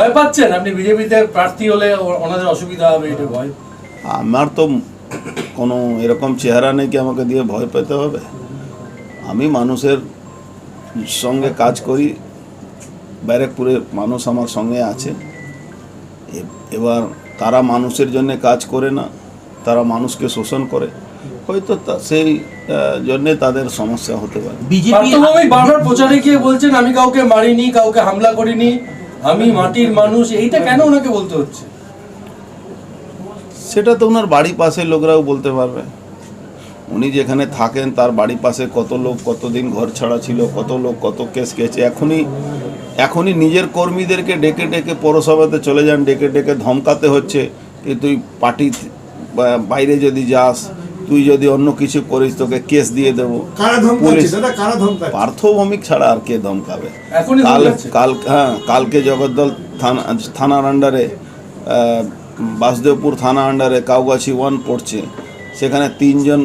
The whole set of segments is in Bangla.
ভয় পাচ্ছেন? আপনি বিজেপিতে প্রার্থী হলে ওনাদের অসুবিধা হবে এটা ভয়? আমার তো কোনো এরকম চেহারা নেই কি আমাকে দিয়ে ভয় পেতে হবে? আমি মানুষের সঙ্গে কাজ করি ব্যারেকপুরে মানুষ আমার সঙ্গে আছে। এবার তারা মানুষের জন্য কাজ করে না তারা মানুষকে শোষণ করে। হয়তো সেই জন্যে তাদের সমস্যা হতে পারে। বিজেপি বারবার প্রচারে গিয়ে বলছেন আমি কাউকে মারিনি কাউকে হামলা করিনি। আমি মাটির মানুষ, এইটা কেন ওনাকে বলতে হচ্ছে? সেটা তো ওনার বাড়ি পাশের লোকরাও বলতে পারবে। উনি যেখানে থাকেন, তার বাড়ি পাশে কত লোক কতদিন ঘর ছাড়া ছিল, কত লোক, কত কেস খেয়েছে। এখনই এখনই নিজের কর্মীদেরকে ডেকে ডেকে পৌরসভাতে চলে যান, ডেকে ডেকে ধমকাতে হচ্ছে। যে তুই পার্টি বাইরে যদি যাস তুই যদি অন্য কিছু করিস তোকে কেস দিয়ে দেবো। পার্থভৌমিক ছাড়া আর কে ধমকাবে? কাল কাল হ্যাঁ কালকে জগদ্দল থানা থানার আন্ডারে বাসুদেবপুর থানা আন্ডারে কাউগাছি ওয়ান পড়ছে। সেখানে তিনজন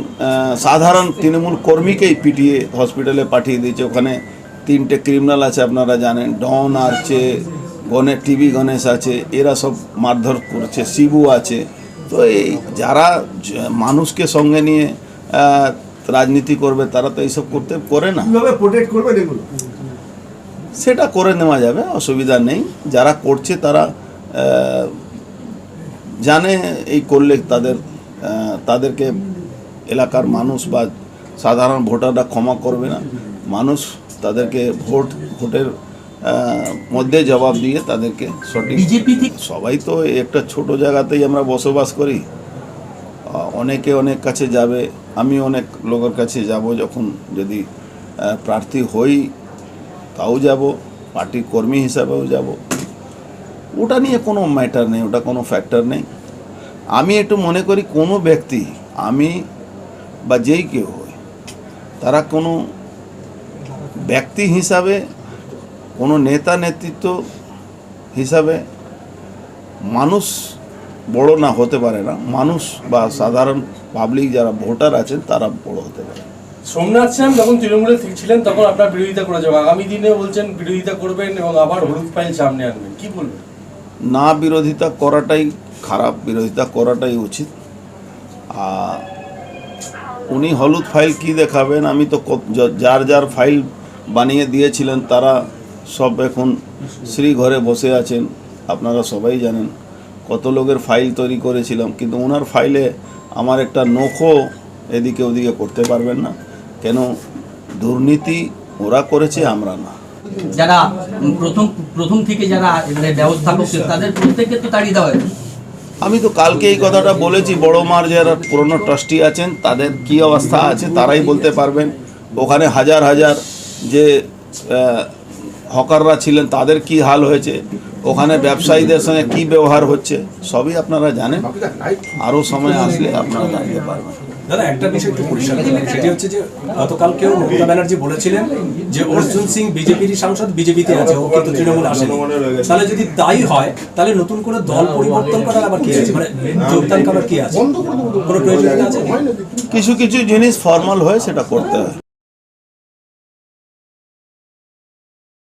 সাধারণ তৃণমূল কর্মীকেই পিটিয়ে হসপিটালে পাঠিয়ে দিয়েছে। ওখানে তিনটে ক্রিমিনাল আছে আপনারা জানেন। ডন আছে গণেশ টিভি গণেশ আছে এরা সব মারধর করছে। শিবু আছে। তো এই যারা মানুষকে সঙ্গে নিয়ে রাজনীতি করবে তারা তো এইসব করতে করে না। প্রোটেক্ট করবেন এগুলো সেটা করে নেওয়া যাবে অসুবিধা নেই। যারা করছে তারা জানে এই করলে তাদের তাদেরকে এলাকার মানুষ বা সাধারণ ভোটাররা ক্ষমা করবে না। মানুষ তাদেরকে ভোট ভোটের মধ্যে জবাব দিয়ে তাদেরকে সঠিক সবাই তো একটা ছোট জায়গাতেই আমরা বসবাস করি। অনেকে অনেক কাছে যাবে আমি অনেক লোকের কাছে যাব যখন যদি প্রার্থী হই তাও যাব পার্টির কর্মী হিসাবেও যাব। ওটা নিয়ে কোনো ম্যাটার নেই ওটা কোনো ফ্যাক্টর নেই। আমি একটু মনে করি কোনো ব্যক্তি আমি বা যেই কেউ হয় তারা কোনো ব্যক্তি হিসাবে কোনো নেতা নেতৃত্ব হিসাবে মানুষ বড় না হতে পারে না। মানুষ বা সাধারণ পাবলিক যারা ভোটার আছেন তারা বড় হতে পারে। সোমনাথ শ্যাম যখন তৃণমূলে ছিলেন তখন আপনার বিরোধিতা করে করেছেন আগামী দিনে বলছেন বিরোধিতা করবেন এবং আবার হলুদ ফাইল সামনে আনবেন। কি বলবেন? না বিরোধিতা করাটাই খারাপ বিরোধিতা করাটাই উচিত। আর উনি হলুদ ফাইল কি দেখাবেন? আমি তো যার যার ফাইল বানিয়ে দিয়েছিলেন তারা সব এখন শ্রী ঘরে বসে আছেন আপনারা সবাই জানেন। কত লোকের ফাইল তৈরি করেছিলাম কিন্তু ওনার ফাইলে আমার একটা নখও এদিকে ওদিকে করতে পারবেন না। কেন দুর্নীতি ওরা করেছে আমরা না। যারা প্রথম প্রথম থেকে যারা মানে ব্যবস্থাপক তাদের প্রত্যেককে তো তাড়িয়ে দেওয়া হয়েছে। আমি তো কালকে এই কথাটা বলেছি বড় মার যারা পুরনো ট্রাস্টি আছেন তাদের কি অবস্থা আছে তারাই বলতে পারবেন। ওখানে হাজার হাজার যে হকাররা ছিলেন তাদের কি হাল হয়েছে? ওখানে ব্যবসায়ীদের সঙ্গে কি ব্যবহার হচ্ছে? সবই আপনারা জানেন। আরও সময় আসলে আপনারা জানতে পারবেন। দাদা একটা বিষয় একটু পরিষ্কার করলাম সেটি হচ্ছে যে গতকালকেও মমতা ব্যানার্জি বলেছিলেন যে অর্জুন সিং বিজেপির সাংসদ বিজেপিতে আছে ও কিন্তু তৃণমূল আসেনি। তাহলে যদি তাই হয় তাহলে নতুন করে দল পরিবর্তন করার আবার কি আছে? মানে যোগদান করার কি আছে? কোনো প্রয়োজনীয়তা আছে? কিছু কিছু জিনিস ফর্মাল হয়ে সেটা করতে হয়।